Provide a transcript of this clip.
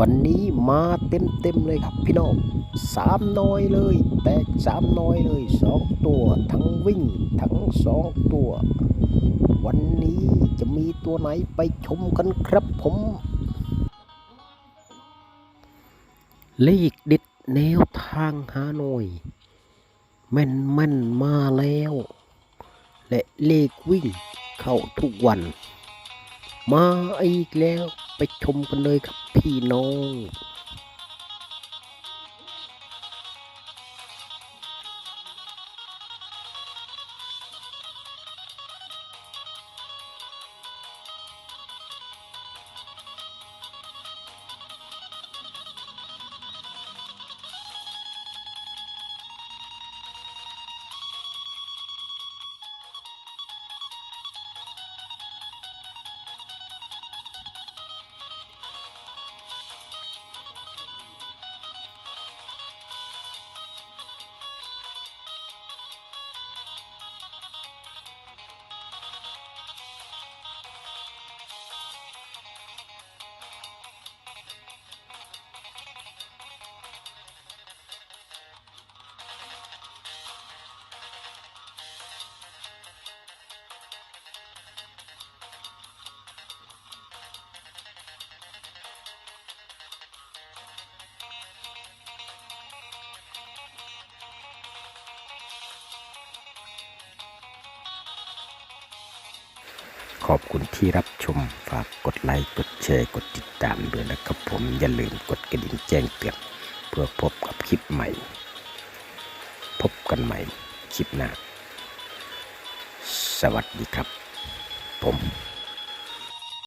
วันนี้มาเต็มเต็มๆเลยครับพี่น้องสามน้อยเลย แตกสามน้อยเลยสองตัว ทั้งวิ่งทั้งสองตัว วันนี้จะมีตัวไหนไปชมกันครับผมเลขเด็ดแนวทางฮานอยแม่นแม่นมาแล้ว และเลขวิ่งเข้าทุกวัน มาอีกแล้ว ไปชมกันเลยครับพี่น้อง ขอบคุณที่รับชม ฝากกดไลค์ กดแชร์ กดติดตามด้วยนะครับผม อย่าลืมกดกระดิ่งแจ้งเตือนเพื่อพบกับคลิปใหม่ พบกันใหม่คลิปหน้า สวัสดีครับ ผม